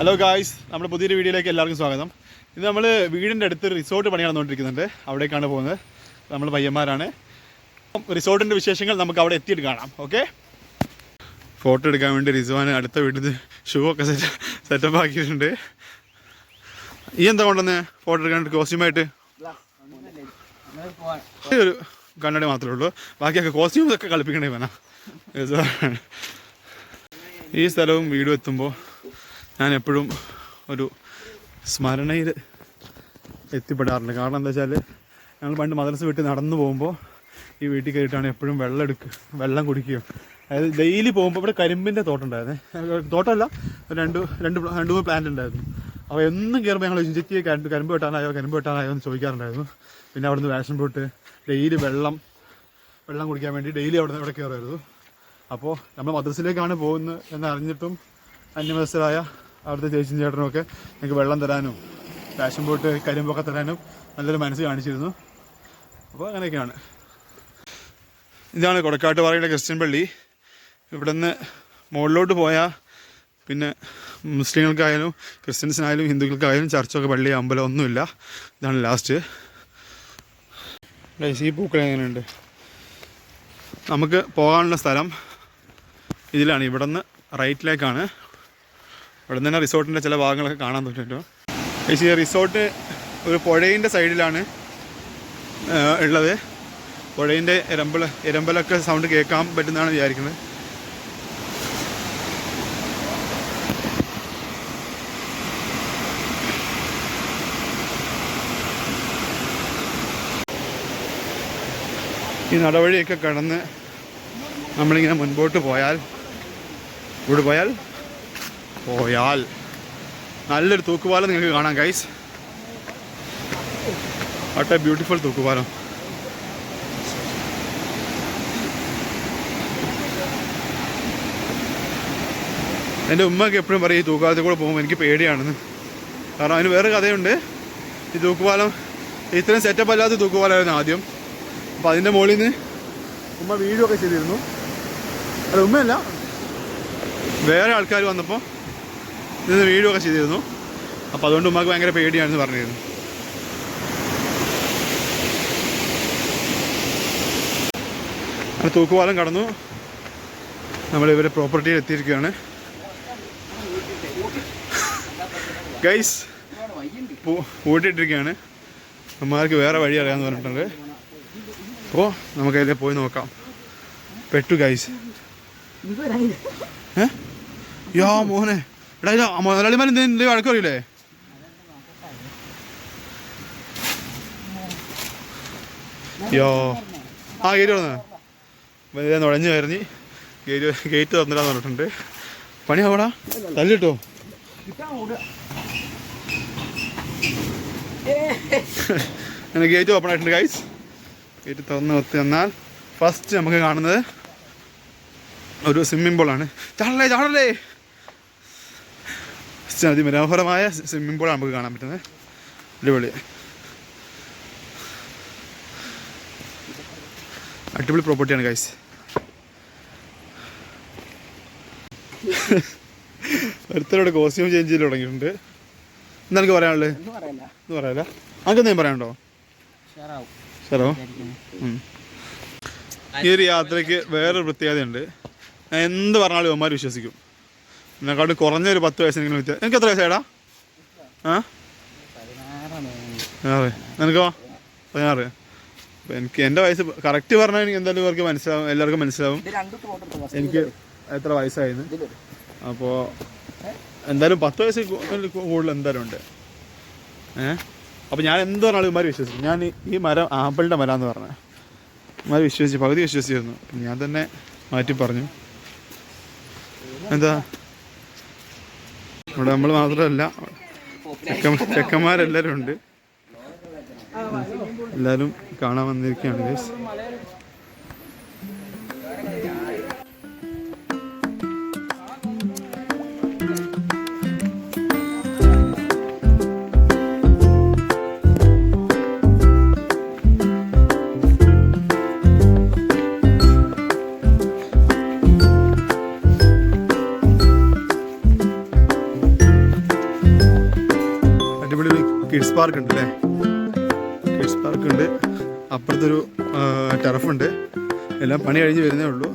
Hello guys നമ്മുടെ പുതിയൊരു വീഡിയോയിലേക്ക് എല്ലാവർക്കും സ്വാഗതം. ഇത് നമ്മൾ വീടിന്റെ അടുത്ത് റിസോർട്ട് പണി നടന്നുകൊണ്ടിരിക്കുന്നുണ്ട് അവിടേക്കാണ് പോകുന്നത്. നമ്മൾ പയ്യന്മാരാണ്. റിസോർട്ടിന്റെ വിശേഷങ്ങൾ നമുക്ക് അവിടെ എത്തിയിട്ട് കാണാം. ഓക്കെ ഫോട്ടോ എടുക്കാൻ വേണ്ടി റിസ്വാൻ അടുത്ത വീട്ടിൽ ഷൂ ഒക്കെ സെറ്റ് സെറ്റപ്പ് ആക്കിയിട്ടുണ്ട്. ഈ എന്താ കൊണ്ടുവന്ന്? ഫോട്ടോ എടുക്കാൻ കോസ്റ്റ്യൂമായിട്ട് ഒരു കണ്ണടി മാത്രമേ ഉള്ളൂ. ബാക്കിയൊക്കെ കോസ്റ്റ്യൂംസ് ഒക്കെ കളിപ്പിക്കണേ വേണം. ഈ സ്ഥലവും വീടും എത്തുമ്പോൾ ഞാൻ എപ്പോഴും ഒരു സ്മരണയിൽ എത്തിപ്പെടാറുണ്ട്. കാരണം എന്താ വെച്ചാൽ ഞങ്ങൾ പണ്ട് മദ്രസ വീട്ടിൽ നടന്നു പോകുമ്പോൾ ഈ വീട്ടിൽ കയറിയിട്ടാണ് എപ്പോഴും വെള്ളം എടുക്കുക വെള്ളം കുടിക്കുകയും അതായത് ഡെയിലി പോകുമ്പോൾ ഇവിടെ കരിമ്പിന്റെ തോട്ടം ഉണ്ടായിരുന്നേ. തോട്ടമല്ല രണ്ട് രണ്ട് രണ്ട് മൂന്ന് പ്ലാന്റ് ഉണ്ടായിരുന്നു. അപ്പോൾ എന്നും കയറുമ്പോൾ ഞങ്ങൾ ഇഞ്ചറ്റി കരിമ്പ് കരിമ്പ് വെട്ടാനായോ കരിമ്പ് വെട്ടാനായോ എന്ന് ചോദിക്കാറുണ്ടായിരുന്നു. പിന്നെ അവിടുന്ന് വാഷൻ പോട്ട് ഡെയിലി വെള്ളം വെള്ളം കുടിക്കാൻ വേണ്ടി ഡെയിലി അവിടെ ഇവിടെ കയറുമായിരുന്നു. അപ്പോൾ നമ്മൾ മദ്രസയിലേക്കാണ് പോകുന്നത് എന്നറിഞ്ഞിട്ടും അന്യമനസ്സരായ അവിടുത്തെ ചേച്ചിയും ചേട്ടനും ഒക്കെ ഞങ്ങൾക്ക് വെള്ളം തരാനും ഫാഷൻ ബോട്ട് കരിമ്പൊക്കെ തരാനും നല്ലൊരു മനസ്സ് കാണിച്ചിരുന്നു. അപ്പോൾ അങ്ങനെയൊക്കെയാണ്. ഇതാണ് കൊടക്കാട്ട് പാറയുടെ ക്രിസ്ത്യൻ പള്ളി. ഇവിടുന്ന് മുകളിലോട്ട് പോയാൽ പിന്നെ മുസ്ലിങ്ങൾക്കായാലും ക്രിസ്ത്യൻസിനായാലും ഹിന്ദുക്കൾക്കായാലും ചർച്ചൊക്കെ പള്ളി അമ്പലം ഒന്നുമില്ല. ഇതാണ് ലാസ്റ്റ് ഈ പൂക്കൾ എങ്ങനെയുണ്ട്? നമുക്ക് പോകാനുള്ള സ്ഥലം ഇതിലാണ്. ഇവിടെ നിന്ന് റൈറ്റിലേക്കാണ് ഇവിടെ നിന്ന് തന്നെ റിസോർട്ടിന്റെ ചില ഭാഗങ്ങളൊക്കെ കാണാൻ പറ്റുമല്ലോ. ഈ റിസോർട്ട് ഒരു പുഴയിന്റെ സൈഡിലാണ് ഉള്ളത്. പുഴയിന്റെ ഇരമ്പൽ ഇരമ്പലൊക്കെ സൗണ്ട് കേൾക്കാൻ പറ്റുന്നതാണ് വിചാരിക്കുന്നത്. ഈ നടവഴിയൊക്കെ കടന്ന് നമ്മളിങ്ങനെ മുൻപോട്ട് പോയാൽ ഇവിടെ പോയാൽ? പോയാൽ നല്ലൊരു തൂക്കുപാലം നിങ്ങൾക്ക് കാണാം ഗൈസ് വാട്ട് എ ബ്യൂട്ടിഫുൾ തൂക്കുപാലം. എന്റെ ഉമ്മയ്ക്ക് എപ്പോഴും പറയും ഈ തൂക്കുപാലത്തിൽ കൂടെ പോകുമ്പോൾ എനിക്ക് പേടിയാണെന്ന്. കാരണം അതിന് വേറെ കഥയുണ്ട്. ഈ തൂക്കുപാലം ഇത്രയും സെറ്റപ്പ് അല്ലാത്ത തൂക്കുപാലമായിരുന്നു ആദ്യം. അപ്പോൾ അതിന്റെ മുകളിൽ നിന്ന് ഉമ്മ വീഡിയോ ഒക്കെ ചെയ്തിരുന്നു. അല്ല ഉമ്മയല്ല വേറെ ആൾക്കാർ വന്നപ്പോൾ ഇതിന് വീഡിയോ ഒക്കെ ചെയ്തിരുന്നു. അപ്പോൾ അതുകൊണ്ട് ഉമ്മക്ക് ഭയങ്കര പേടിയാണെന്ന് പറഞ്ഞിരുന്നു. അങ്ങനെ തൂക്കുപാലം കടന്നു. നമ്മൾ ഇവരെ പ്രോപ്പർട്ടിയിൽ എത്തിയിരിക്കുകയാണ്. ഗൈസ് പൂട്ടിയിട്ടിരിക്കുകയാണ്. അമ്മമാർക്ക് വേറെ വഴി അറിയാമെന്ന് പറഞ്ഞിട്ടുണ്ട്. അപ്പോൾ നമുക്ക് അതിലെ പോയി നോക്കാം. പെട്ടു ഗൈസ് ഏ? യാ മോനെ. എടാ ഇതാ മുതലാളിമാർ എന്തെങ്കിലും വഴക്കറിയില്ലേ യോ. ആ ഗേറ്റ് തുറന്ന. ഇതേ കയറി. ഗേറ്റ് ഗേറ്റ് തുറന്നിടാന്ന് പറഞ്ഞിട്ടുണ്ട്. പണി ആവടാ? തല്ലിട്ടോ അങ്ങനെ ഗേറ്റ് ഓപ്പൺ ആയിട്ടുണ്ട് ഗൈസ് ഗേറ്റ് തുറന്ന് നിർത്തി തന്നാൽ ഫസ്റ്റ് നമുക്ക് കാണുന്നത് ഒരു സ്വിമ്മിംഗ് പൂളാണ് ചാടല്ലേ ചാടല്ലേ? അതിമനോഹരമായ സ്വിമ്മിംഗ് പൂളാണ് നമുക്ക് കാണാൻ പറ്റുന്നത്. അടിപൊളി. അടിപൊളി പ്രോപ്പർട്ടിയാണ് ഗൈസ് ഒരുത്തരോട് കോസ്റ്റ്യൂം ചേഞ്ച് ചെയ്ത് തുടങ്ങിയിട്ടുണ്ട്. എന്താ പറയാനുള്ളത്? എന്ന് പറയാല്ല. അങ്ങനെ എന്തെങ്കിലും പറയാനുണ്ടോ? ഹലോ ഈ ഒരു യാത്രയ്ക്ക് വേറൊരു പ്രത്യേകതയുണ്ട്. ഞാൻ എന്ത് പറഞ്ഞാലും അവന്മാർ വിശ്വസിക്കും. എന്നെക്കാട്ടും കുറഞ്ഞൊരു പത്ത് വയസ്സെങ്കിലും വ്യത്യാസം എനിക്ക് എത്ര വയസ്സായടാ? ആ? പതിനാറ്. നിനക്കോ? പതിനാറ്. എനിക്ക് എന്റെ വയസ്സ് കറക്റ്റ് പറഞ്ഞാൽ എനിക്ക് എന്തായാലും ഇവർക്ക് മനസ്സിലാവും എല്ലാവർക്കും മനസ്സിലാവും. എനിക്ക് എത്ര വയസ്സായിരുന്നു അപ്പോ അപ്പോൾ എന്തായാലും പത്ത് വയസ്സ് കൂടുതൽ എന്തായാലും ഉണ്ട്. ഏ? അപ്പോൾ ഞാൻ എന്ത് പറഞ്ഞാലും ഇമാര് വിശ്വസിച്ചു ഞാൻ ഈ- ഈ മരം ആപ്പിളിന്റെ മരം എന്ന് പറഞ്ഞത് ഇമാര് വിശ്വസിച്ച് പകുതി വിശ്വസിച്ചിരുന്നു. ഞാൻ തന്നെ മാറ്റി പറഞ്ഞു. എന്താ? ഇവിടെ നമ്മൾ മാത്രമല്ല. ചെക്കന്മാരെല്ലാവരും ഉണ്ട് എല്ലാവരും കാണാൻ വന്നിരിക്കുകയാണ് ഗൈസ് പാർക്ക് ഉണ്ട് അല്ലേ കിഡ്സ് പാർക്ക് ഉണ്ട് അപ്പുറത്തൊരു ടെറഫുണ്ട്. എല്ലാം പണി കഴിഞ്ഞ് വരുന്നേ ഉള്ളൂ.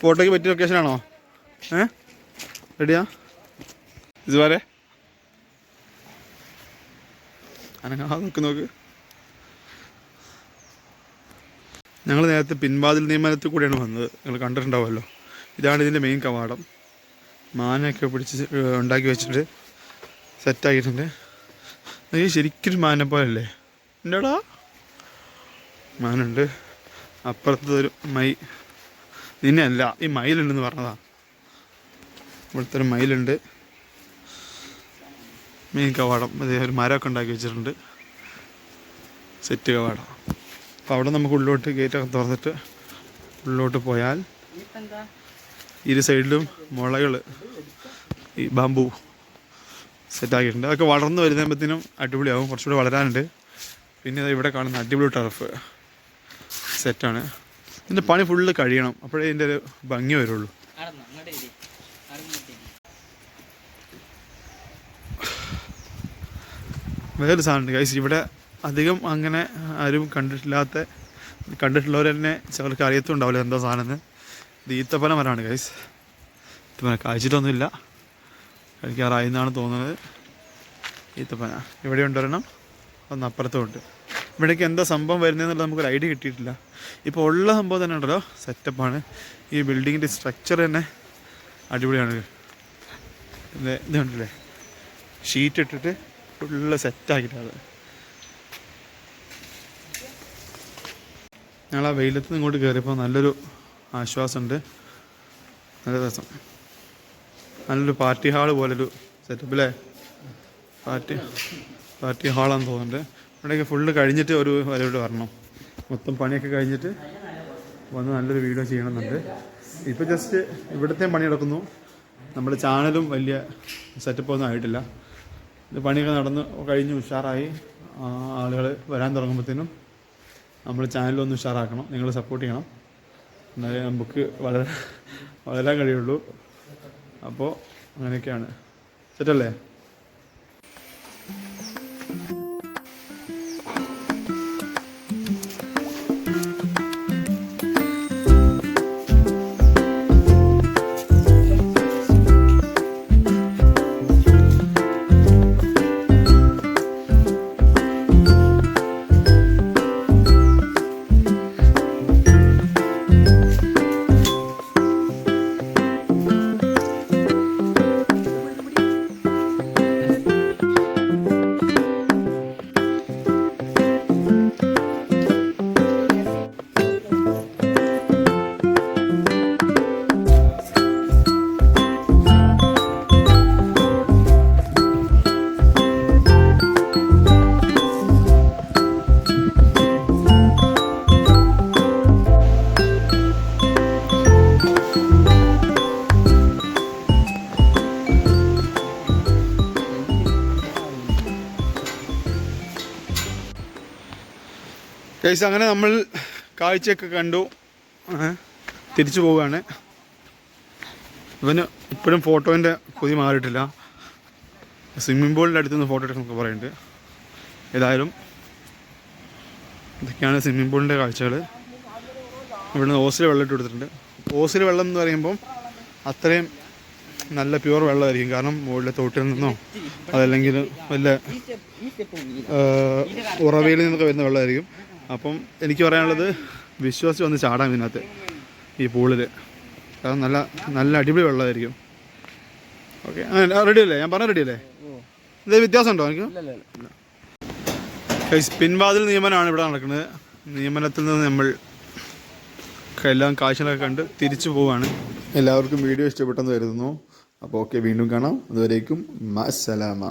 ഫോട്ടോയ്ക്ക് പറ്റിയ ലൊക്കേഷനാണോ ഏ? റെഡിയാ? ഇതുവരെ? അനങ്ങാ നോക്ക് നോക്ക്. ഞങ്ങൾ നേരത്തെ പിൻവാതിൽ നിയമനത്തിൽ കൂടെയാണ് വന്നത്. നിങ്ങൾ കണ്ടിട്ടുണ്ടാവുമല്ലോ. ഇതാണ് ഇതിന്റെ മെയിൻ കവാടം. മാനൊക്കെ പിടിച്ച് ഉണ്ടാക്കി വെച്ചിട്ട് സെറ്റാക്കിയിട്ടുണ്ട് ഈ ശരിക്കൊരു മാനെ പോലല്ലേ എന്താടാ? മാനുണ്ട്. അപ്പുറത്തൊരു മൈ നിന്നെയല്ല ഈ മയിലുണ്ടെന്ന് പറഞ്ഞതാ. ഇവിടുത്തെ ഒരു മയിലുണ്ട്. മീൻ കവാടം അതേ ഒരു മരമൊക്കെ ഉണ്ടാക്കി വെച്ചിട്ടുണ്ട്. സെറ്റ് കവാടം. അപ്പോൾ അവിടെ നമുക്ക് ഉള്ളിലോട്ട് ഗേറ്റൊക്കെ തുറന്നിട്ട് ഉള്ളിലോട്ട് പോയാൽ ഇരു സൈഡിലും മുളകൾ ഈ ബാമ്പു. സെറ്റാക്കിയിട്ടുണ്ട്. അതൊക്കെ വളർന്നു വരുന്നതിനും അടിപൊളിയാവും. കുറച്ചുകൂടി വളരാനുണ്ട്. പിന്നെ ഇവിടെ കാണുന്ന അടിപൊളി ടർഫ് സെറ്റാണ് ഇതിന്റെ പണി ഫുള്ള് കഴിയണം. അപ്പോഴേ ഇതിന്റെ ഒരു ഭംഗി വരുള്ളൂ. വേറൊരു സാധനമുണ്ട്. ഗൈസ് ഇവിടെ അധികം അങ്ങനെ ആരും കണ്ടിട്ടില്ലാത്ത കണ്ടിട്ടുള്ളവർ തന്നെ ചിലർക്ക് അറിയത്തുണ്ടാവില്ല എന്താ സാധനം ഇത് ഈത്തപ്പന മരമാണ് ഗൈസ് ഈത്തപ്പന കാഴ്ചയിലൊന്നുമില്ല കഴിക്കാറായി എന്നാണ് തോന്നുന്നത്. ഈത്തപ്പന. ഇവിടെ ഉണ്ടൊരെണ്ണം ഒന്ന് അപ്പുറത്തുമുണ്ട്. ഇവിടേക്ക് എന്താ സംഭവം വരുന്നതെന്നുള്ളത് നമുക്കൊരു ഐഡിയ കിട്ടിയിട്ടില്ല. ഇപ്പോൾ ഉള്ള സംഭവം തന്നെ ഉണ്ടല്ലോ സെറ്റപ്പാണ്. ഈ ബിൽഡിങ്ങിന്റെ സ്ട്രക്ചർ തന്നെ അടിപൊളിയാണ്. ഇത് ഇത് കണ്ടില്ലേ? ഷീറ്റ് ഇട്ടിട്ട് ഫുള്ള് സെറ്റാക്കിയിട്ടത് ഞങ്ങൾ ആ വെയിലത്ത് ഇങ്ങോട്ട് കയറിയപ്പോൾ നല്ലൊരു ആശ്വാസമുണ്ട്. നല്ല രസം. നല്ലൊരു പാർട്ടി ഹാൾ പോലൊരു സെറ്റപ്പ് അല്ലേ പാർട്ടി പാർട്ടി ഹാളാന്ന് തോന്നുന്നുണ്ട്. ഇവിടെയൊക്കെ ഫുള്ള് കഴിഞ്ഞിട്ട് ഒരു വരവിട്ട് വരണം. മൊത്തം പണിയൊക്കെ കഴിഞ്ഞിട്ട് വന്ന് നല്ലൊരു വീഡിയോ ചെയ്യണമെന്നുണ്ട്. ഇപ്പോൾ ജസ്റ്റ് ഇവിടുത്തെ പണി നടക്കുന്നു. നമ്മുടെ ചാനലും വലിയ സെറ്റപ്പ് ഒന്നും ആയിട്ടില്ല. ഇത് പണിയൊക്കെ നടന്ന് കഴിഞ്ഞ് ഉഷാറായി. ആളുകൾ വരാൻ തുടങ്ങുമ്പോഴത്തേനും നമ്മൾ ചാനലൊന്ന് ഉഷാറാക്കണം. നിങ്ങൾ സപ്പോർട്ട് ചെയ്യണം. എന്നാലേ നമുക്ക് വളരെ വളരാൻ കഴിയുള്ളൂ. അപ്പോൾ അങ്ങനെയൊക്കെയാണ്. സെറ്റല്ലേ? ഗൈസ് അങ്ങനെ നമ്മൾ കാഴ്ചയൊക്കെ കണ്ടു. തിരിച്ചു പോവുകയാണ്. ഇവന് ഇപ്പോഴും ഫോട്ടോന്റെ കൊതി മാറിയിട്ടില്ല. സ്വിമ്മിംഗ് പൂളിന്റെ അടുത്ത് നിന്ന് ഫോട്ടോ എടുക്കുന്നൊക്കെ പറയുന്നുണ്ട്. ഏതായാലും ഇതൊക്കെയാണ് സ്വിമ്മിംഗ് പൂളിന്റെ കാഴ്ചകൾ ഇവിടെ നിന്ന് ഓസിൽ വെള്ളം ഇട്ട് കൊടുത്തിട്ടുണ്ട്. ഓസിൽ വെള്ളം എന്ന് പറയുമ്പം അത്രയും നല്ല പ്യുവർ വെള്ളമായിരിക്കും. കാരണം മുകളിലെ തോട്ടിൽ നിന്നോ അതല്ലെങ്കിൽ വല്ല ഉറവയിൽ നിന്നൊക്കെ വരുന്ന വെള്ളമായിരിക്കും. അപ്പം എനിക്ക് പറയാനുള്ളത് വിശ്വസിച്ച് വന്ന് ചാടാം ഇതിനകത്ത് ഈ പൂളിൽ കാരണം നല്ല നല്ല അടിപൊളി വെള്ളമായിരിക്കും. ഓക്കെ. റെഡി അല്ലേ ഞാൻ പറഞ്ഞ റെഡി അല്ലേ വ്യത്യാസം ഉണ്ടോ എനിക്ക് പിൻവാതിൽ നിയമനമാണ് ഇവിടെ നടക്കുന്നത്. നിയമനത്തിൽ നിന്ന് നമ്മൾ എല്ലാം കാഴ്ചകളൊക്കെ കണ്ട് തിരിച്ചു പോവാണ്. എല്ലാവർക്കും വീഡിയോ ഇഷ്ടപ്പെട്ടെന്ന് കരുതുന്നു. അപ്പോൾ ഓക്കെ വീണ്ടും കാണാം. അതുവരേക്കും മസലാമ